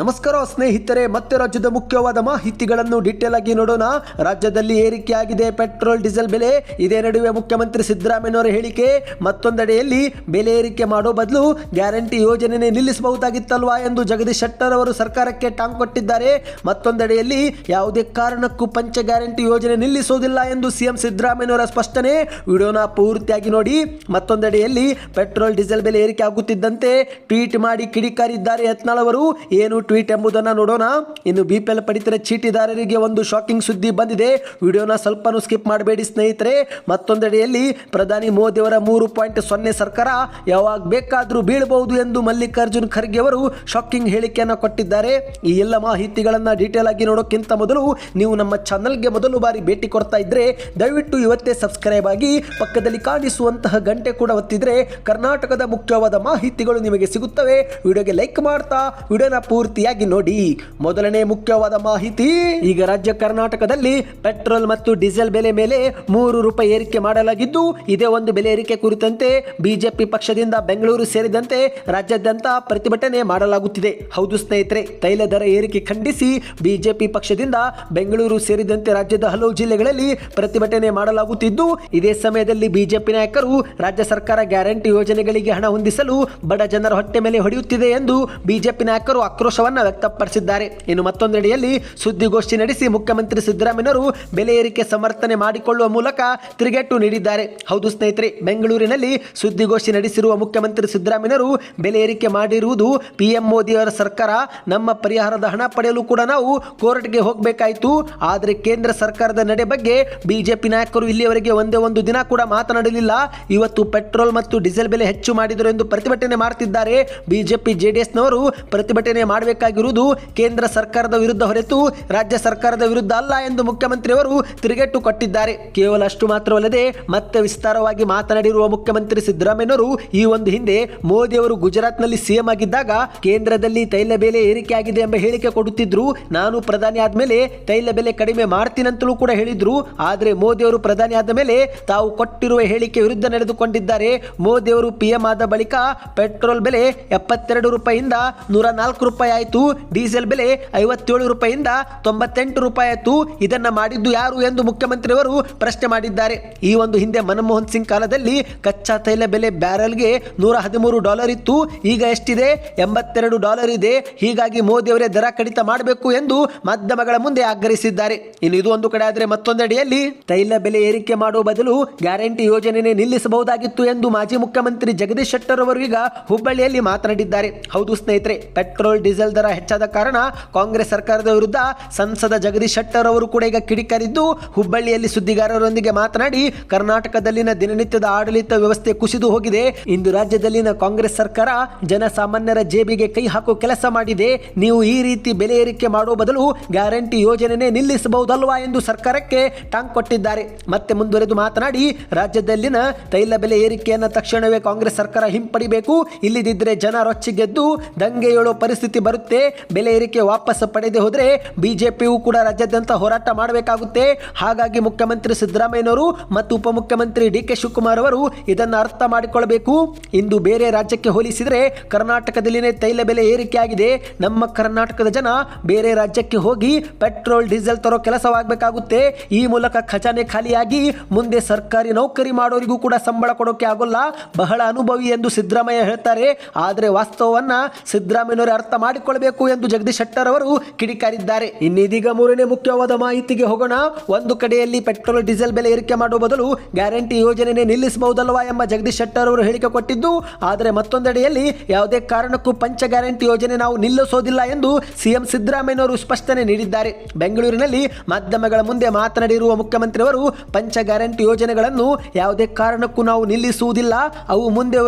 ನಮಸ್ಕಾರ ಸ್ನೇಹಿತರೆ, ಮತ್ತೆ ರಾಜ್ಯದ ಮುಖ್ಯವಾದ ಮಾಹಿತಿಗಳನ್ನು ಡೀಟೇಲ್ ಆಗಿ ನೋಡೋಣ. ರಾಜ್ಯದಲ್ಲಿ ಏರಿಕೆಯಾಗಿದೆ ಪೆಟ್ರೋಲ್, ಡೀಸೆಲ್ ಬೆಲೆ. ಇದೇ ನಡುವೆ ಮುಖ್ಯಮಂತ್ರಿ ಸಿದ್ದರಾಮಯ್ಯನವರ ಹೇಳಿಕೆ, ಮತ್ತೊಂದೆಡೆಯಲ್ಲಿ ಬೆಲೆ ಏರಿಕೆ ಮಾಡೋ ಬದಲು ಗ್ಯಾರಂಟಿ ಯೋಜನೆ ನಿಲ್ಲಿಸಬಹುದಾಗಿತ್ತಲ್ವಾ ಎಂದು ಜಗದೀಶ್ ಶೆಟ್ಟರ್ ಅವರು ಸರ್ಕಾರಕ್ಕೆ ಟಾಂಗ್ ಕೊಟ್ಟಿದ್ದಾರೆ. ಮತ್ತೊಂದೆಡೆಯಲ್ಲಿ ಯಾವುದೇ ಕಾರಣಕ್ಕೂ ಪಂಚ ಗ್ಯಾರಂಟಿ ಯೋಜನೆ ನಿಲ್ಲಿಸುವುದಿಲ್ಲ ಎಂದು ಸಿಎಂ ಸಿದ್ದರಾಮಯ್ಯನವರ ಸ್ಪಷ್ಟನೆ. ವಿಡಿಯೋನ ಪೂರ್ತಿಯಾಗಿ ನೋಡಿ. ಮತ್ತೊಂದೆಡೆಯಲ್ಲಿ ಪೆಟ್ರೋಲ್, ಡೀಸೆಲ್ ಬೆಲೆ ಏರಿಕೆ ಆಗುತ್ತಿದ್ದಂತೆ ಟ್ವೀಟ್ ಮಾಡಿ ಕಿಡಿಕಾರಿದ್ದಾರೆ ಯತ್ನಾಳ್ ಅವರು. ಏನು ಟ್ವೀಟ್ ಎಂಬುದನ್ನು ನೋಡೋಣ. ಇನ್ನು ಬಿ ಪಿ ಎಲ್ ಪಡಿತರ ಚೀಟಿದಾರರಿಗೆ ಒಂದು ಶಾಕಿಂಗ್ ಸುದ್ದಿ ಬಂದಿದೆ. ವಿಡಿಯೋನ ಸ್ವಲ್ಪನೂ ಸ್ಕಿಪ್ ಮಾಡಬೇಡಿ ಸ್ನೇಹಿತರೆ. ಮತ್ತೊಂದೆಡೆಯಲ್ಲಿ ಪ್ರಧಾನಿ ಮೋದಿಯವರ ಮೂರು ಪಾಯಿಂಟ್ ಸೊನ್ನೆ ಸರ್ಕಾರ ಯಾವಾಗ ಬೇಕಾದರೂ ಬೀಳಬಹುದು ಎಂದು ಮಲ್ಲಿಕಾರ್ಜುನ್ ಖರ್ಗೆ ಅವರು ಶಾಕಿಂಗ್ ಹೇಳಿಕೆಯನ್ನು ಕೊಟ್ಟಿದ್ದಾರೆ. ಈ ಎಲ್ಲ ಮಾಹಿತಿಗಳನ್ನು ಡೀಟೇಲ್ ಆಗಿ ನೋಡೋಕ್ಕಿಂತ ಮೊದಲು ನೀವು ನಮ್ಮ ಚಾನಲ್ಗೆ ಮೊದಲು ಬಾರಿ ಭೇಟಿ ಕೊಡ್ತಾ ಇದ್ರೆ, ದಯವಿಟ್ಟು ಇವತ್ತೇ ಸಬ್ಸ್ಕ್ರೈಬ್ ಆಗಿ ಪಕ್ಕದಲ್ಲಿ ಕಾಣಿಸುವಂತಹ ಗಂಟೆ ಕೂಡ ಒತ್ತಿದ್ರೆ ಕರ್ನಾಟಕದ ಮುಖ್ಯವಾದ ಮಾಹಿತಿಗಳು ನಿಮಗೆ ಸಿಗುತ್ತವೆ. ವಿಡಿಯೋಗೆ ಲೈಕ್ ಮಾಡ್ತಾ, ವಿಡಿಯೋನ ಪೂರ್ತಿಯಾಗಿ ನೋಡಿ ಮೊದಲನೇ ಮುಖ್ಯವಾದ ಮಾಹಿತಿ. ಈಗ ರಾಜ್ಯ ಕರ್ನಾಟಕದಲ್ಲಿ ಪೆಟ್ರೋಲ್ ಮತ್ತು ಡೀಸೆಲ್ ಬೆಲೆ ಮೇಲೆ ಮೂರು ರೂಪಾಯಿ ಏರಿಕೆ ಮಾಡಲಾಗಿದ್ದು, ಇದೇ ಒಂದು ಬೆಲೆ ಏರಿಕೆ ಕುರಿತಂತೆ ಬಿಜೆಪಿ ಪಕ್ಷದಿಂದ ಬೆಂಗಳೂರು ಸೇರಿದಂತೆ ರಾಜ್ಯಾದ್ಯಂತ ಪ್ರತಿಭಟನೆ ಮಾಡಲಾಗುತ್ತಿದೆ. ಹೌದು ಸ್ನೇಹಿತರೆ, ತೈಲ ದರ ಏರಿಕೆ ಖಂಡಿಸಿ ಬಿಜೆಪಿ ಪಕ್ಷದಿಂದ ಬೆಂಗಳೂರು ಸೇರಿದಂತೆ ರಾಜ್ಯದ ಹಲವು ಜಿಲ್ಲೆಗಳಲ್ಲಿ ಪ್ರತಿಭಟನೆ ಮಾಡಲಾಗುತ್ತಿದ್ದು, ಇದೇ ಸಮಯದಲ್ಲಿ ಬಿಜೆಪಿ ನಾಯಕರು ರಾಜ್ಯ ಸರ್ಕಾರ ಗ್ಯಾರಂಟಿ ಯೋಜನೆಗಳಿಗೆ ಹಣ ಹೊಂದಿಸಲು ಬಡ ಜನರ ಹೊಟ್ಟೆ ಮೇಲೆ ಹೊಡೆಯುತ್ತಿದೆ ಎಂದು ಬಿಜೆಪಿ ನಾಯಕರು ಆಕ್ರೋಶವನ್ನ ವ್ಯಕ್ತಪಡಿಸಿದ್ದಾರೆ. ಇನ್ನು ಮತ್ತೊಂದೆಡೆಯಲ್ಲಿ ಸುದ್ದಿಗೋಷ್ಠಿ ನಡೆಸಿ ಮುಖ್ಯಮಂತ್ರಿ ಸಿದ್ದರಾಮಯ್ಯನವರು ಬೆಲೆ ಏರಿಕೆ ಸಮರ್ಥನೆ ಮಾಡಿಕೊಳ್ಳುವ ಮೂಲಕ ತಿರುಗೇಟು ನೀಡಿದ್ದಾರೆ. ಹೌದು ಸ್ನೇಹಿತರೆ, ಬೆಂಗಳೂರಿನಲ್ಲಿ ಸುದ್ದಿಗೋಷ್ಠಿ ನಡೆಸಿರುವ ಮುಖ್ಯಮಂತ್ರಿ ಸಿದ್ದರಾಮಯ್ಯನವರು ಬೆಲೆ ಏರಿಕೆ ಮಾಡಿರುವುದು ಪಿಎಂ ಮೋದಿಯವರ ಸರ್ಕಾರ, ನಮ್ಮ ಪರಿಹಾರದ ಹಣ ಪಡೆಯಲು ಕೂಡ ನಾವು ಕೋರ್ಟ್ಗೆ ಹೋಗಬೇಕಾಯಿತು. ಆದರೆ ಕೇಂದ್ರ ಸರ್ಕಾರದ ನಡೆ ಬಗ್ಗೆ ಬಿಜೆಪಿ ನಾಯಕರು ಇಲ್ಲಿಯವರೆಗೆ ಒಂದೇ ಒಂದು ದಿನ ಕೂಡ ಮಾತನಾಡಲಿಲ್ಲ. ಇವತ್ತು ಪೆಟ್ರೋಲ್ ಮತ್ತು ಡೀಸೆಲ್ ಬೆಲೆ ಹೆಚ್ಚು ಮಾಡಿದರು ಎಂದು ಪ್ರತಿಭಟನೆ ಮಾಡುತ್ತಿದ್ದಾರೆ ಬಿಜೆಪಿ, ಜೆಡಿಎಸ್ನವರು ಪ್ರತಿಭಟನೆ ಮಾಡಬೇಕಾಗಿರುವುದು ಕೇಂದ್ರ ಸರ್ಕಾರದ ವಿರುದ್ಧ ಹೊರತು ರಾಜ್ಯ ಸರ್ಕಾರದ ವಿರುದ್ಧ ಅಲ್ಲ ಎಂದು ಮುಖ್ಯಮಂತ್ರಿಯವರು ತಿರುಗೇಟು ಕೊಟ್ಟಿದ್ದಾರೆ. ಕೇವಲ ಅಷ್ಟು ಮಾತ್ರವಲ್ಲದೆ ಮತ್ತೆ ವಿಸ್ತಾರವಾಗಿ ಮಾತನಾಡಿರುವ ಮುಖ್ಯಮಂತ್ರಿ ಸಿದ್ದರಾಮಯ್ಯವರು ಈ ಒಂದು ಹಿಂದೆ ಮೋದಿ ಅವರು ಗುಜರಾತ್ನಲ್ಲಿ ಸಿಎಂ ಆಗಿದ್ದಾಗ ಕೇಂದ್ರದಲ್ಲಿ ತೈಲ ಬೆಲೆ ಏರಿಕೆಯಾಗಿದೆ ಎಂಬ ಹೇಳಿಕೆ ಕೊಡುತ್ತಿದ್ರು. ನಾನು ಪ್ರಧಾನಿ ಆದ್ಮೇಲೆ ತೈಲ ಬೆಲೆ ಕಡಿಮೆ ಮಾಡ್ತೀನಂತಲೂ ಕೂಡ ಹೇಳಿದ್ರು. ಆದರೆ ಮೋದಿ ಅವರು ಪ್ರಧಾನಿ ಆದ ಮೇಲೆ ತಾವು ಕೊಟ್ಟಿರುವ ಹೇಳಿಕೆ ವಿರುದ್ಧ ನಡೆದುಕೊಂಡಿದ್ದಾರೆ. ಮೋದಿ ಅವರು ಪಿಎಂ ಆದ ಬಳಿಕ ಪೆಟ್ರೋಲ್ ಬೆಲೆ ಎಪ್ಪತ್ತೆರಡು ರೂಪಾಯಿಯಿಂದ ನೂರ ನಾಲ್ಕು ರೂಪಾಯಿ ಆಯಿತು. ಡೀಸೆಲ್ ಬೆಲೆ ಐವತ್ತೇಳು ರೂಪಾಯಿಯಿಂದ ತೊಂಬತ್ತೆಂಟು ರೂಪಾಯಿ ಆಯಿತು. ಇದನ್ನ ಮಾಡಿದ್ದು ಯಾರು ಎಂದು ಮುಖ್ಯಮಂತ್ರಿಯವರು ಪ್ರಶ್ನೆ ಮಾಡಿದ್ದಾರೆ. ಈ ಒಂದು ಹಿಂದೆ ಮನಮೋಹನ್ ಸಿಂಗ್ ಕಾಲದಲ್ಲಿ ಕಚ್ಚಾ ತೈಲ ಬೆಲೆ ಬ್ಯಾರಲ್ಗೆ ನೂರ ಹದಿಮೂರು ಡಾಲರ್ ಇತ್ತು. ಈಗ ಎಷ್ಟಿದೆ? ಎಂಬತ್ತೆರಡು ಡಾಲರ್ ಇದೆ. ಹೀಗಾಗಿ ಮೋದಿ ಅವರೇ ದರ ಕಡಿತ ಮಾಡಬೇಕು ಎಂದು ಮಾಧ್ಯಮಗಳ ಮುಂದೆ ಆಗ್ರಹಿಸಿದ್ದಾರೆ. ಇನ್ನು ಇದು ಒಂದು ಕಡೆ ಆದರೆ ಮತ್ತೊಂದೆಡೆಯಲ್ಲಿ ತೈಲ ಬೆಲೆ ಏರಿಕೆ ಮಾಡುವ ಬದಲು ಗ್ಯಾರಂಟಿ ಯೋಜನೆನೇ ನಿಲ್ಲಿಸಬಹುದಾಗಿತ್ತು ಎಂದು ಮಾಜಿ ಮುಖ್ಯಮಂತ್ರಿ ಜಗದೀಶ್ ಶೆಟ್ಟರ್ ಅವರು ಈಗ ಹುಬ್ಬಳ್ಳಿಯಲ್ಲಿ ಮಾತನಾಡಿದ್ದಾರೆ. ಹೌದು ಸ್ನೇಹಿತರೆ, ಪೆಟ್ರೋಲ್, ಡೀಸೆಲ್ ದರ ಹೆಚ್ಚಾದ ಕಾರಣ ಕಾಂಗ್ರೆಸ್ ಸರ್ಕಾರದ ವಿರುದ್ಧ ಸಂಸದ ಜಗದೀಶ್ ಶೆಟ್ಟರ್ ಅವರು ಕೂಡ ಈಗ ಕಿಡಿಕಾರಿದ್ದು, ಹುಬ್ಬಳ್ಳಿಯಲ್ಲಿ ಸುದ್ದಿಗಾರರೊಂದಿಗೆ ಮಾತನಾಡಿ, ಕರ್ನಾಟಕದಲ್ಲಿನ ದಿನನಿತ್ಯದ ಆಡಳಿತ ವ್ಯವಸ್ಥೆ ಕುಸಿದು ಹೋಗಿದೆ. ಇಂದು ರಾಜ್ಯದಲ್ಲಿನ ಕಾಂಗ್ರೆಸ್ ಸರ್ಕಾರ ಜನಸಾಮಾನ್ಯರ ಜೇಬಿಗೆ ಕೈ ಹಾಕುವ ಕೆಲಸ ಮಾಡಿದೆ. ನೀವು ಈ ರೀತಿ ಬೆಲೆ ಏರಿಕೆ ಮಾಡುವ ಬದಲು ಗ್ಯಾರಂಟಿ ಯೋಜನೆನೇ ನಿಲ್ಲಿಸಬಹುದಲ್ವಾ ಎಂದು ಸರ್ಕಾರಕ್ಕೆ ಟಾಂಗ್ ಕೊಟ್ಟಿದ್ದಾರೆ. ಮತ್ತೆ ಮುಂದುವರೆದು ಮಾತನಾಡಿ, ರಾಜ್ಯದಲ್ಲಿನ ತೈಲ ಬೆಲೆ ಏರಿಕೆಯನ್ನು ತಕ್ಷಣವೇ ಕಾಂಗ್ರೆಸ್ ಸರ್ಕಾರ ಹಿಂಪಡಿಬೇಕು. ಇಲ್ಲದಿದ್ದರೆ ಜನ ರೊಚ್ಚಿಗೆದ್ದು, ದಂಗೆ ಏಳೋ ಪರಿಸ್ಥಿತಿ ಬರುತ್ತೆ, ಬೆಲೆ ಏರಿಕೆ ವಾಪಸ್ ಪಡೆದೇ ಹೋದರೆ ಬಿಜೆಪಿಯು ಕೂಡ ರಾಜ್ಯಾದ್ಯಂತ ಹೋರಾಟ ಮಾಡಬೇಕಾಗುತ್ತೆ. ಹಾಗಾಗಿ ಮುಖ್ಯಮಂತ್ರಿ ಸಿದ್ದರಾಮಯ್ಯನವರು ಮತ್ತು ಉಪಮುಖ್ಯಮಂತ್ರಿ ಡಿ ಕೆ ಶಿವಕುಮಾರ್ ಅವರು ಇದನ್ನು ಅರ್ಥ ಮಾಡಿಕೊಳ್ಳಬೇಕು ಇಂದು ಬೇರೆ ರಾಜ್ಯಕ್ಕೆ ಹೋಲಿಸಿದರೆ ಕರ್ನಾಟಕದಲ್ಲಿನೇ ತೈಲ ಬೆಲೆ ಏರಿಕೆಯಾಗಿದೆ ನಮ್ಮ ಕರ್ನಾಟಕದ ಜನ ಬೇರೆ ರಾಜ್ಯಕ್ಕೆ ಹೋಗಿ ಪೆಟ್ರೋಲ್, ಡೀಸೆಲ್ ತರೋ ಕೆಲಸವಾಗಬೇಕಾಗುತ್ತೆ. ಈ ಮೂಲಕ ಖಜಾನೆ ಖಾಲಿಯಾಗಿ ಮುಂದೆ ಸರ್ಕಾರಿ ನೌಕರಿ ಮಾಡೋರಿಗೂ ಕೂಡ ಸಂಬಳ ಕೊಡೋಕೆ ಆಗೋಲ್ಲ. ಬಹಳ ಅನುಭವಿ ಎಂದು ಸಿದ್ದರಾಮಯ್ಯ ಹೇಳ್ತಾರೆ. ಆದರೆ ವಾಸ್ತವವನ್ನ ಸಿದ್ದರಾಮಯ್ಯನವರು ಅರ್ಥ ಮಾಡಿಕೊಳ್ಳಬೇಕು ಎಂದು ಜಗದೀಶ್ ಶೆಟ್ಟರ್ ಅವರು ಕಿಡಿಕಾರಿದ್ದಾರೆ. ಇನ್ನಿದೀಗ ಮೂರನೇ ಮುಖ್ಯವಾದ ಮಾಹಿತಿಗೆ ಹೋಗೋಣ. ಒಂದು ಕಡೆಯಲ್ಲಿ ಪೆಟ್ರೋಲ್, ಡೀಸೆಲ್ ಬೆಲೆ ಏರಿಕೆ ಮಾಡುವ ಬದಲು ಗ್ಯಾರಂಟಿ ಯೋಜನೆ ನಿಲ್ಲಿಸಬಹುದಲ್ವಾ ಎಂಬ ಜಗದೀಶ್ ಶೆಟ್ಟರ್ ಅವರು ಹೇಳಿಕೆ ಕೊಟ್ಟಿದ್ದು, ಆದರೆ ಮತ್ತೊಂದೆಡೆಯಲ್ಲಿ ಯಾವುದೇ ಕಾರಣಕ್ಕೂ ಪಂಚ ಗ್ಯಾರಂಟಿ ಯೋಜನೆ ನಾವು ನಿಲ್ಲಿಸೋದಿಲ್ಲ ಎಂದು ಸಿಎಂ ಸಿದ್ದರಾಮಯ್ಯನವರು ಸ್ಪಷ್ಟನೆ ನೀಡಿದ್ದಾರೆ. ಬೆಂಗಳೂರಿನಲ್ಲಿ ಮಾಧ್ಯಮಗಳ ಮುಂದೆ ಮಾತನಾಡಿರುವ ಮುಖ್ಯಮಂತ್ರಿಯವರು, ಪಂಚ ಗ್ಯಾರಂಟಿ ಯೋಜನೆಗಳನ್ನು ಯಾವುದೇ ಕಾರಣಕ್ಕೂ ನಾವು ನಿಲ್ಲಿಸುವುದಿಲ್ಲ. ಅವು ಮುಂದೆ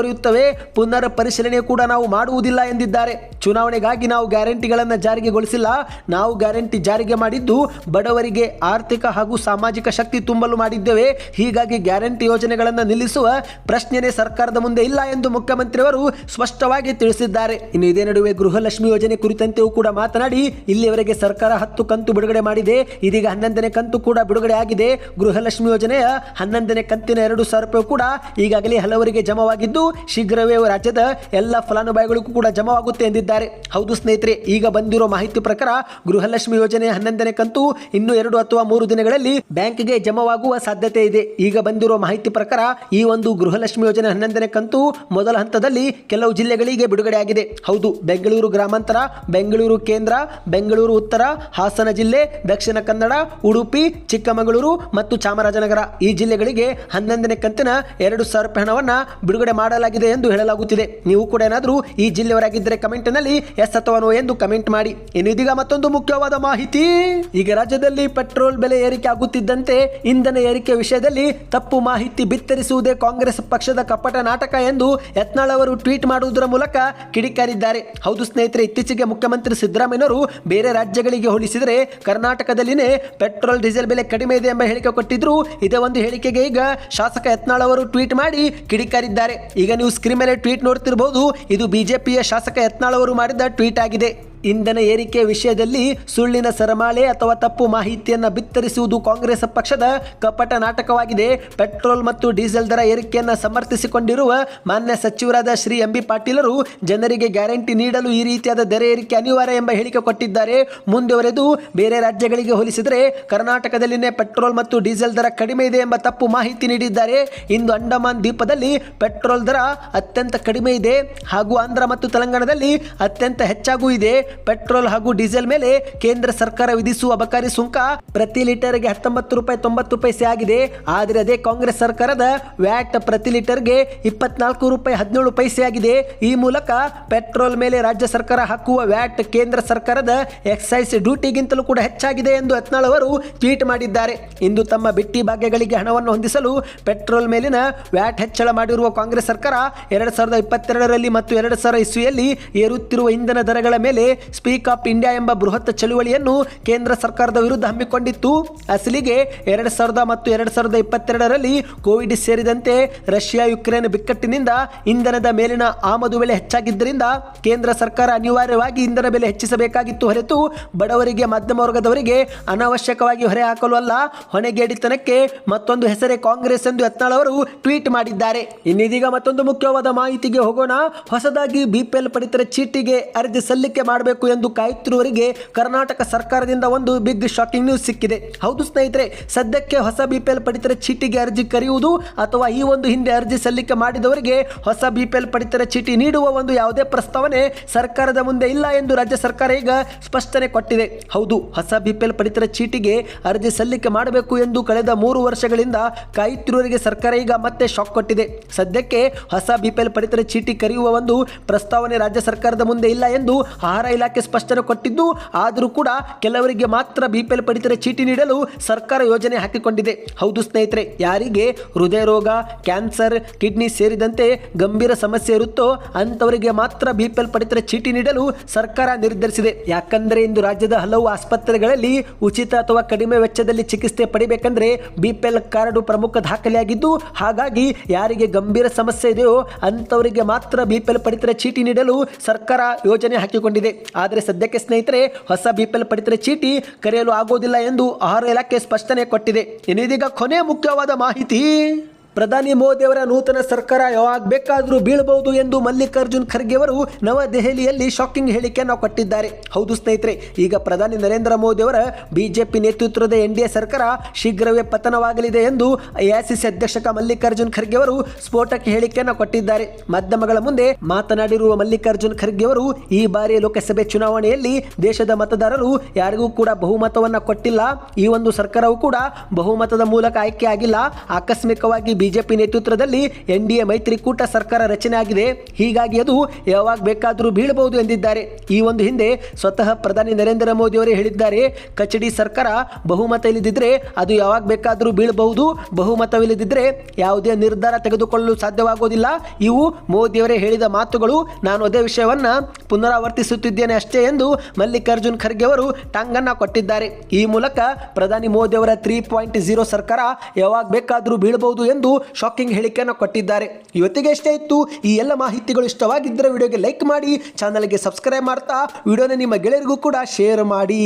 ಪುನರ್ ಪರಿಶೀಲನೆ ಕೂಡ ನಾವು ಮಾಡುವುದಿಲ್ಲ ಎಂದಿದ್ದಾರೆ. ಚುನಾವಣೆಗಾಗಿ ನಾವು ಗ್ಯಾರಂಟಿಗಳನ್ನು ಜಾರಿಗೆಗೊಳಿಸಿಲ್ಲ. ನಾವು ಗ್ಯಾರಂಟಿ ಜಾರಿಗೆ ಮಾಡಿದ್ದು ಬಡವರಿಗೆ ಆರ್ಥಿಕ ಹಾಗೂ ಸಾಮಾಜಿಕ ಶಕ್ತಿ ತುಂಬಲು ಮಾಡಿದ್ದೇವೆ. ಹೀಗಾಗಿ ಗ್ಯಾರಂಟಿ ಯೋಜನೆಗಳನ್ನು ನಿಲ್ಲಿಸುವ ಪ್ರಶ್ನೆನೇ ಸರ್ಕಾರದ ಮುಂದೆ ಇಲ್ಲ ಎಂದು ಮುಖ್ಯಮಂತ್ರಿಯವರು ಸ್ಪಷ್ಟವಾಗಿ ತಿಳಿಸಿದ್ದಾರೆ. ಇನ್ನು ಇದೇ ನಡುವೆ ಗೃಹಲಕ್ಷ್ಮಿ ಯೋಜನೆ ಕುರಿತಂತೆಯೂ ಕೂಡ ಮಾತನಾಡಿ, ಇಲ್ಲಿಯವರೆಗೆ ಸರ್ಕಾರ ಹತ್ತು ಕಂತು ಬಿಡುಗಡೆ ಮಾಡಿದೆ. ಇದೀಗ ಹನ್ನೊಂದನೇ ಕಂತು ಕೂಡ ಬಿಡುಗಡೆ ಆಗಿದೆ. ಗೃಹಲಕ್ಷ್ಮಿ ಯೋಜನೆಯ ಹನ್ನೊಂದನೇ ಕಂತಿನ ಎರಡು ಸಾವಿರ ರೂಪಾಯಿ ಕೂಡ ಈಗಾಗಲೇ ಹಲವರಿಗೆ ಜಮವಾಗಿದ್ದು, ಶೀಘ್ರವೇ ರಾಜ್ಯದ ಎಲ್ಲ ಫಲಾನುಭವಿಗಳಿಗೂ ಕೂಡ ಜಮವಾಗುತ್ತೆ ಎಂದಿದ್ದಾರೆ. ಹೌದು ಹೌದು ಸ್ನೇಹಿತರೆ, ಈಗ ಬಂದಿರೋ ಮಾಹಿತಿ ಪ್ರಕಾರ ಗೃಹಲಕ್ಷ್ಮಿ ಯೋಜನೆ ಹನ್ನೊಂದನೇ ಕಂತು ಇನ್ನು ಎರಡು ಅಥವಾ ಮೂರು ದಿನಗಳಲ್ಲಿ ಬ್ಯಾಂಕ್ಗೆ ಜಮವಾಗುವ ಸಾಧ್ಯತೆ ಇದೆ. ಈಗ ಬಂದಿರೋ ಮಾಹಿತಿ ಪ್ರಕಾರ ಈ ಒಂದು ಗೃಹಲಕ್ಷ್ಮಿ ಯೋಜನೆ ಹನ್ನೊಂದನೇ ಕಂತು ಮೊದಲ ಹಂತದಲ್ಲಿ ಕೆಲವು ಜಿಲ್ಲೆಗಳಿಗೆ ಬಿಡುಗಡೆ ಆಗಿದೆ. ಹೌದು, ಬೆಂಗಳೂರು ಗ್ರಾಮಾಂತರ, ಬೆಂಗಳೂರು ಕೇಂದ್ರ, ಬೆಂಗಳೂರು ಉತ್ತರ, ಹಾಸನ ಜಿಲ್ಲೆ, ದಕ್ಷಿಣ ಕನ್ನಡ, ಉಡುಪಿ, ಚಿಕ್ಕಮಗಳೂರು ಮತ್ತು ಚಾಮರಾಜನಗರ. ಈ ಜಿಲ್ಲೆಗಳಿಗೆ ಹನ್ನೊಂದನೇ ಕಂತಿನ ಎರಡು ಸಾವಿರ ಹಣವನ್ನ ಬಿಡುಗಡೆ ಮಾಡಲಾಗಿದೆ ಎಂದು ಹೇಳಲಾಗುತ್ತಿದೆ. ನೀವು ಕೂಡ ಏನಾದರೂ ಈ ಜಿಲ್ಲೆಯವರಾಗಿದ್ದರೆ ಕಮೆಂಟ್ನಲ್ಲಿ ಎಸ್ ಎಂದು ಕಮೆಂಟ್ ಮಾಡಿ ಇನ್ನು ಇದೀಗ ಮತ್ತೊಂದು ಮುಖ್ಯವಾದ ಮಾಹಿತಿ. ಈಗ ರಾಜ್ಯದಲ್ಲಿ ಪೆಟ್ರೋಲ್ ಬೆಲೆ ಏರಿಕೆ ಆಗುತ್ತಿದ್ದಂತೆ, ಇಂಧನ ಏರಿಕೆ ವಿಷಯದಲ್ಲಿ ತಪ್ಪು ಮಾಹಿತಿ ಬಿತ್ತರಿಸುವುದೇ ಕಾಂಗ್ರೆಸ್ ಪಕ್ಷದ ಕಪಟ ನಾಟಕ ಎಂದು ಯತ್ನಾಳ್ ಅವರು ಟ್ವೀಟ್ ಮಾಡುವುದರ ಮೂಲಕ ಕಿಡಿಕಾರಿದ್ದಾರೆ. ಹೌದು ಸ್ನೇಹಿತರೆ, ಇತ್ತೀಚೆಗೆ ಮುಖ್ಯಮಂತ್ರಿ ಸಿದ್ದರಾಮಯ್ಯನವರು ಬೇರೆ ರಾಜ್ಯಗಳಿಗೆ ಹೋಲಿಸಿದರೆ ಕರ್ನಾಟಕದಲ್ಲಿನೇ ಪೆಟ್ರೋಲ್, ಡೀಸೆಲ್ ಬೆಲೆ ಕಡಿಮೆ ಇದೆ ಎಂಬ ಹೇಳಿಕೆ ಕೊಟ್ಟಿದ್ರು, ಇದೇ ಒಂದು ಹೇಳಿಕೆಗೆ ಈಗ ಶಾಸಕ ಯತ್ನಾಳ್ ಅವರು ಟ್ವೀಟ್ ಮಾಡಿ ಕಿಡಿಕಾರಿದ್ದಾರೆ. ಈಗ ನೀವು ಸ್ಕ್ರೀನ್ ಮೇಲೆ ಟ್ವೀಟ್ ನೋಡ್ತಿರಬಹುದು ಇದು ಬಿಜೆಪಿಯ ಶಾಸಕ ಯತ್ನಾಳ್ ಅವರು ಮಾಡಿದ ಟ್ವೀಟ್ ಆಗಿದೆ. ಇಂಧನ ಏರಿಕೆ ವಿಷಯದಲ್ಲಿ ಸುಳ್ಳಿನ ಸರಮಾಳೆ ಅಥವಾ ತಪ್ಪು ಮಾಹಿತಿಯನ್ನು ಬಿತ್ತರಿಸುವುದು ಕಾಂಗ್ರೆಸ್ ಪಕ್ಷದ ಕಪಟ ನಾಟಕವಾಗಿದೆ. ಪೆಟ್ರೋಲ್ ಮತ್ತು ಡೀಸೆಲ್ ದರ ಏರಿಕೆಯನ್ನು ಸಮರ್ಥಿಸಿಕೊಂಡಿರುವ ಮಾನ್ಯ ಸಚಿವರಾದ ಶ್ರೀ ಎಂ ಬಿ ಪಾಟೀಲರು ಜನರಿಗೆ ಗ್ಯಾರಂಟಿ ನೀಡಲು ಈ ರೀತಿಯಾದ ದರ ಏರಿಕೆ ಅನಿವಾರ್ಯ ಎಂಬ ಹೇಳಿಕೆ ಕೊಟ್ಟಿದ್ದಾರೆ. ಮುಂದುವರೆದು ಬೇರೆ ರಾಜ್ಯಗಳಿಗೆ ಹೋಲಿಸಿದರೆ ಕರ್ನಾಟಕದಲ್ಲಿನೇ ಪೆಟ್ರೋಲ್ ಮತ್ತು ಡೀಸೆಲ್ ದರ ಕಡಿಮೆ ಇದೆ ಎಂಬ ತಪ್ಪು ಮಾಹಿತಿ ನೀಡಿದ್ದಾರೆ. ಇಂದು ಅಂಡಮಾನ್ ದ್ವೀಪದಲ್ಲಿ ಪೆಟ್ರೋಲ್ ದರ ಅತ್ಯಂತ ಕಡಿಮೆ ಇದೆ ಹಾಗೂ ಆಂಧ್ರ ಮತ್ತು ತೆಲಂಗಾಣದಲ್ಲಿ ಅತ್ಯಂತ ಹೆಚ್ಚಾಗೂ ಇದೆ. ಪೆಟ್ರೋಲ್ ಹಾಗೂ ಡೀಸೆಲ್ ಮೇಲೆ ಕೇಂದ್ರ ಸರ್ಕಾರ ವಿಧಿಸುವ ಅಬಕಾರಿ ಸುಂಕ ಪ್ರತಿ ಲೀಟರ್ಗೆ ಹತ್ತೊಂಬತ್ತು ರೂಪಾಯಿ ತೊಂಬತ್ತು ಪೈಸೆ ಆಗಿದೆ. ಆದರೆ ಅದೇ ಕಾಂಗ್ರೆಸ್ ಸರ್ಕಾರದ ವ್ಯಾಟ್ ಪ್ರತಿ ಲೀಟರ್ಗೆ ಇಪ್ಪತ್ನಾಲ್ಕು ರೂಪಾಯಿ ಹದಿನೇಳು ಪೈಸೆ ಆಗಿದೆ. ಈ ಮೂಲಕ ಪೆಟ್ರೋಲ್ ಮೇಲೆ ರಾಜ್ಯ ಸರ್ಕಾರ ಹಾಕುವ ವ್ಯಾಟ್ ಕೇಂದ್ರ ಸರ್ಕಾರದ ಎಕ್ಸೈಸ್ ಡ್ಯೂಟಿಗಿಂತಲೂ ಕೂಡ ಹೆಚ್ಚಾಗಿದೆ ಎಂದು ಯತ್ನಾಳ್ ಅವರು ಟ್ವೀಟ್ ಮಾಡಿದ್ದಾರೆ. ಇಂದು ತಮ್ಮ ಬಿಟ್ಟಿ ಭಾಗ್ಯಗಳಿಗೆ ಹಣವನ್ನು ಹೊಂದಿಸಲು ಪೆಟ್ರೋಲ್ ಮೇಲಿನ ವ್ಯಾಟ್ ಹೆಚ್ಚಳ ಮಾಡಿರುವ ಕಾಂಗ್ರೆಸ್ ಸರ್ಕಾರ ಎರಡ್ ಸಾವಿರದ ಇಪ್ಪತ್ತೆರಡರಲ್ಲಿ ಮತ್ತು ಎರಡ್ ಸಾವಿರ ಇಸ್ವಿಯಲ್ಲಿ ಏರುತ್ತಿರುವ ಇಂಧನ ದರಗಳ ಮೇಲೆ ಸ್ಪೀಕ್ ಅಪ್ ಇಂಡಿಯಾ ಎಂಬ ಬೃಹತ್ ಚಳುವಳಿಯನ್ನು ಕೇಂದ್ರ ಸರ್ಕಾರದ ವಿರುದ್ಧ ಹಮ್ಮಿಕೊಂಡಿತ್ತು. ಅಸಲಿಗೆ ಎರಡು ಸಾವಿರದ ಮತ್ತು ಎರಡು ಸಾವಿರದ ಇಪ್ಪತ್ತೆರಡರಲ್ಲಿ ಕೋವಿಡ್ ಸೇರಿದಂತೆ ರಷ್ಯಾ ಯುಕ್ರೇನ್ ಬಿಕ್ಕಟ್ಟಿನಿಂದ ಇಂಧನದ ಮೇಲಿನ ಆಮದು ಬೆಲೆ ಹೆಚ್ಚಾಗಿದ್ದರಿಂದ ಕೇಂದ್ರ ಸರ್ಕಾರ ಅನಿವಾರ್ಯವಾಗಿ ಇಂಧನ ಬೆಲೆ ಹೆಚ್ಚಿಸಬೇಕಾಗಿತ್ತು ಹೊರತು ಬಡವರಿಗೆ, ಮಧ್ಯಮ ವರ್ಗದವರಿಗೆ ಅನಾವಶ್ಯಕವಾಗಿ ಹೊರೆ ಹಾಕಲು ಅಲ್ಲ. ಹೊಣೆಗೇಡಿತನಕ್ಕೆ ಮತ್ತೊಂದು ಹೆಸರೇ ಕಾಂಗ್ರೆಸ್ ಎಂದು ಯತ್ನಾಳ್ ಅವರು ಟ್ವೀಟ್ ಮಾಡಿದ್ದಾರೆ. ಇನ್ನಿದೀಗ ಮತ್ತೊಂದು ಮುಖ್ಯವಾದ ಮಾಹಿತಿಗೆ ಹೋಗೋಣ. ಹೊಸದಾಗಿ ಬಿಪಿಎಲ್ ಪಡಿತರ ಚೀಟಿಗೆ ಅರ್ಜಿ ಸಲ್ಲಿಕೆ ಮಾಡಬೇಕು ಎಂದು ಕಾಯುತ್ತಿರುವವರಿಗೆ ಕರ್ನಾಟಕ ಸರ್ಕಾರದಿಂದ ಒಂದು ಬಿಗ್ ಶಾಕಿಂಗ್ ನ್ಯೂಸ್ ಸಿಕ್ಕಿದೆ. ಹೌದು ಸ್ನೇಹಿತರೆ, ಸದ್ಯಕ್ಕೆ ಹೊಸ ಬಿಪಿಎಲ್ ಪಡಿತರ ಚೀಟಿಗೆ ಅರ್ಜಿ ಕರೆಯುವುದು ಅಥವಾ ಈ ಒಂದು ಹಿಂದೆ ಅರ್ಜಿ ಸಲ್ಲಿಕೆ ಮಾಡಿದವರಿಗೆ ಹೊಸ ಬಿಪಿಎಲ್ ಪಡಿತರ ಚೀಟಿ ನೀಡುವ ಒಂದು ಯಾವುದೇ ಪ್ರಸ್ತಾವನೆ ಸರ್ಕಾರದ ಮುಂದೆ ಇಲ್ಲ ಎಂದು ರಾಜ್ಯ ಸರ್ಕಾರ ಈಗ ಸ್ಪಷ್ಟನೆ ಕೊಟ್ಟಿದೆ. ಹೌದು, ಹೊಸ ಬಿಪಿಎಲ್ ಪಡಿತರ ಚೀಟಿಗೆ ಅರ್ಜಿ ಸಲ್ಲಿಕೆ ಮಾಡಬೇಕು ಎಂದು ಕಳೆದ ಮೂರು ವರ್ಷಗಳಿಂದ ಕಾಯುತ್ತಿರುವವರಿಗೆ ಸರ್ಕಾರ ಈಗ ಮತ್ತೆ ಶಾಕ್ ಕೊಟ್ಟಿದೆ. ಸದ್ಯಕ್ಕೆ ಹೊಸ ಬಿಪಿಎಲ್ ಪಡಿತರ ಚೀಟಿ ಕರೆಯುವ ಒಂದು ಪ್ರಸ್ತಾವನೆ ರಾಜ್ಯ ಸರ್ಕಾರದ ಮುಂದೆ ಇಲ್ಲ ಎಂದು ಆಹಾರ ಇಲಾಖೆ ಸ್ಪಷ್ಟನೆ ಕೊಟ್ಟಿದ್ದು, ಆದರೂ ಕೂಡ ಕೆಲವರಿಗೆ ಮಾತ್ರ ಬಿಪಿಎಲ್ ಪಡಿತರ ಚೀಟಿ ನೀಡಲು ಸರ್ಕಾರ ಯೋಜನೆ ಹಾಕಿಕೊಂಡಿದೆ. ಹೌದು ಸ್ನೇಹಿತರೆ, ಯಾರಿಗೆ ಹೃದಯ ರೋಗ, ಕ್ಯಾನ್ಸರ್, ಕಿಡ್ನಿ ಸೇರಿದಂತೆ ಗಂಭೀರ ಸಮಸ್ಯೆ ಇರುತ್ತೋ ಅಂಥವರಿಗೆ ಮಾತ್ರ ಬಿಪಿಎಲ್ ಪಡಿತರ ಚೀಟಿ ನೀಡಲು ಸರ್ಕಾರ ನಿರ್ಧರಿಸಿದೆ. ಯಾಕಂದರೆ ಇಂದು ರಾಜ್ಯದ ಹಲವು ಆಸ್ಪತ್ರೆಗಳಲ್ಲಿ ಉಚಿತ ಅಥವಾ ಕಡಿಮೆ ವೆಚ್ಚದಲ್ಲಿ ಚಿಕಿತ್ಸೆ ಪಡಿಬೇಕಂದ್ರೆ ಬಿಪಿಎಲ್ ಕಾರ್ಡ್ ಪ್ರಮುಖ ದಾಖಲೆಯಾಗಿದ್ದು, ಹಾಗಾಗಿ ಯಾರಿಗೆ ಗಂಭೀರ ಸಮಸ್ಯೆ ಇದೆಯೋ ಅಂಥವರಿಗೆ ಮಾತ್ರ ಬಿಪಿಎಲ್ ಪಡಿತರ ಚೀಟಿ ನೀಡಲು ಸರ್ಕಾರ ಯೋಜನೆ ಹಾಕಿಕೊಂಡಿದೆ. ಆದರೆ ಸದ್ಯಕ್ಕೆ ಸ್ನೇಹಿತರೆ, ಹೊಸ ಬಿಪಿಎಲ್ ಪಡಿತರ ಚೀಟಿ ಕರೆಯಲು ಆಗೋದಿಲ್ಲ ಎಂದು ಆಹಾರ ಇಲಾಖೆ ಸ್ಪಷ್ಟನೆ ಕೊಟ್ಟಿದೆ. ಇನ್ನಿದೀಗ ಕೊನೆ ಮುಖ್ಯವಾದ ಮಾಹಿತಿ. ಪ್ರಧಾನಿ ಮೋದಿ ಅವರ ನೂತನ ಸರ್ಕಾರ ಯಾವಾಗ ಬೇಕಾದರೂ ಬೀಳಬಹುದು ಎಂದು ಮಲ್ಲಿಕಾರ್ಜುನ್ ಖರ್ಗೆ ಅವರು ನವದೆಹಲಿಯಲ್ಲಿ ಶಾಕಿಂಗ್ ಹೇಳಿಕೆಯನ್ನು ಕೊಟ್ಟಿದ್ದಾರೆ. ಹೌದು ಸ್ನೇಹಿತರೆ, ಈಗ ಪ್ರಧಾನಿ ನರೇಂದ್ರ ಮೋದಿ ಅವರ ಬಿಜೆಪಿ ನೇತೃತ್ವದ ಎನ್ ಡಿ ಎ ಸರ್ಕಾರ ಶೀಘ್ರವೇ ಪತನವಾಗಲಿದೆ ಎಂದು ಎಐಸಿಸಿ ಅಧ್ಯಕ್ಷಕ ಮಲ್ಲಿಕಾರ್ಜುನ್ ಖರ್ಗೆ ಅವರು ಸ್ಫೋಟಕ್ಕೆ ಹೇಳಿಕೆಯನ್ನು ಕೊಟ್ಟಿದ್ದಾರೆ. ಮಾಧ್ಯಮಗಳ ಮುಂದೆ ಮಾತನಾಡಿರುವ ಮಲ್ಲಿಕಾರ್ಜುನ್ ಖರ್ಗೆ ಅವರು, ಈ ಬಾರಿ ಲೋಕಸಭೆ ಚುನಾವಣೆಯಲ್ಲಿ ದೇಶದ ಮತದಾರರು ಯಾರಿಗೂ ಕೂಡ ಬಹುಮತವನ್ನ ಕೊಟ್ಟಿಲ್ಲ. ಈ ಒಂದು ಸರ್ಕಾರವು ಕೂಡ ಬಹುಮತದ ಮೂಲಕ ಆಯ್ಕೆ ಆಗಿಲ್ಲ. ಆಕಸ್ಮಿಕವಾಗಿ ಬಿಜೆಪಿ ನೇತೃತ್ವದಲ್ಲಿ ಎನ್ ಡಿ ಎ ಮೈತ್ರಿಕೂಟ ಸರ್ಕಾರ ರಚನೆ ಆಗಿದೆ. ಹೀಗಾಗಿ ಅದು ಯಾವಾಗ ಬೇಕಾದರೂ ಬೀಳಬಹುದು ಎಂದಿದ್ದಾರೆ. ಈ ಒಂದು ಹಿಂದೆ ಸ್ವತಃ ಪ್ರಧಾನಿ ನರೇಂದ್ರ ಮೋದಿ ಅವರೇ ಹೇಳಿದ್ದಾರೆ ಕಚಡಿ ಸರ್ಕಾರ ಬಹುಮತ ಇಲ್ಲದಿದ್ದರೆ ಅದು ಯಾವಾಗ ಬೇಕಾದರೂ ಬೀಳಬಹುದು. ಬಹುಮತವಿಲ್ಲದಿದ್ದರೆ ಯಾವುದೇ ನಿರ್ಧಾರ ತೆಗೆದುಕೊಳ್ಳಲು ಸಾಧ್ಯವಾಗುವುದಿಲ್ಲ ಇವು ಮೋದಿಯವರೇ ಹೇಳಿದ ಮಾತುಗಳು. ನಾನು ಅದೇ ವಿಷಯವನ್ನು ಪುನರಾವರ್ತಿಸುತ್ತಿದ್ದೇನೆ ಅಷ್ಟೇ ಎಂದು ಮಲ್ಲಿಕಾರ್ಜುನ್ ಖರ್ಗೆ ಅವರು ಟಾಂಗನ್ನು ಕೊಟ್ಟಿದ್ದಾರೆ. ಈ ಮೂಲಕ ಪ್ರಧಾನಿ ಮೋದಿ ಅವರ ತ್ರೀ ಪಾಯಿಂಟ್ ಜೀರೋ ಸರ್ಕಾರ ಯಾವಾಗ ಬೇಕಾದರೂ ಬೀಳಬಹುದು ಎಂದು ಶಾಕಿಂಗ್ ಹೇಳಿಕೆಯನ್ನು ಕೊಟ್ಟಿದ್ದಾರೆ. ಇವತ್ತಿಗೆ ಎಷ್ಟೇ ಇತ್ತು. ಈ ಎಲ್ಲ ಮಾಹಿತಿಗಳು ಇಷ್ಟವಾಗಿದ್ದರೆ ವಿಡಿಯೋಗೆ ಲೈಕ್ ಮಾಡಿ, ಚಾನಲ್ಗೆ ಸಬ್ಸ್ಕ್ರೈಬ್ ಮಾಡ್ತಾ, ವಿಡಿಯೋನ ನಿಮ್ಮ ಗೆಳೆಯರಿಗೂ ಕೂಡ ಶೇರ್ ಮಾಡಿ.